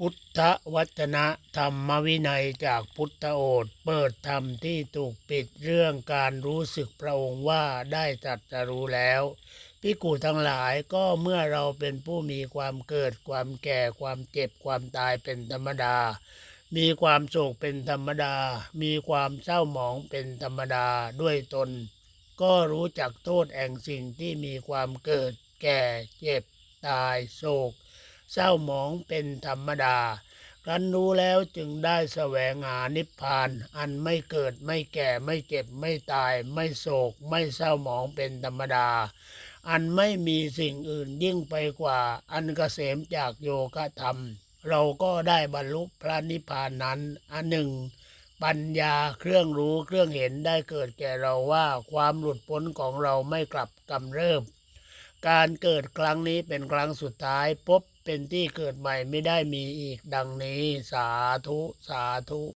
พุทธวจนะธรรมวินัยจากพุทธโอษฐ์เปิดธรรมที่ถูกปิดเรื่องการรู้สึกพระองค์ว่าได้ตรัสรู้แล้วพิกูทั้งหลายก็เมื่อเราเป็นผู้มีความเกิดความแก่ความเจ็บความตายเป็นธรรมดา มีความโศกเป็นธรรมดา มีความเศร้าหมองเป็นธรรมดาด้วยตน ก็รู้จักโทษแห่งสิ่งที่มีความเกิด แก่เจ็บ ตายโศก เศร้าหมองเป็นธรรมดาครั้นรู้แล้วจึงได้แสวงหานิพพาน อันไม่เกิดไม่แก่ไม่เจ็บไม่ตาย ไม่โศก ไม่เศร้าหมองเป็นธรรมดา อันไม่มีสิ่งอื่นยิ่งไปกว่า อันเกษมจากโยคะธรรม เราก็ได้บรรลุพระนิพพานนั้น อันหนึ่ง ปัญญาเครื่องรู้เครื่องเห็นได้เกิดแก่เราว่าความหลุดพ้นของเราไม่กลับกำเริบ การเกิดครั้งนี้เป็นครั้งสุดท้ายพบเป็นที่เกิดใหม่ไม่ได้มีอีกดังนี้ สาธุ สาธุ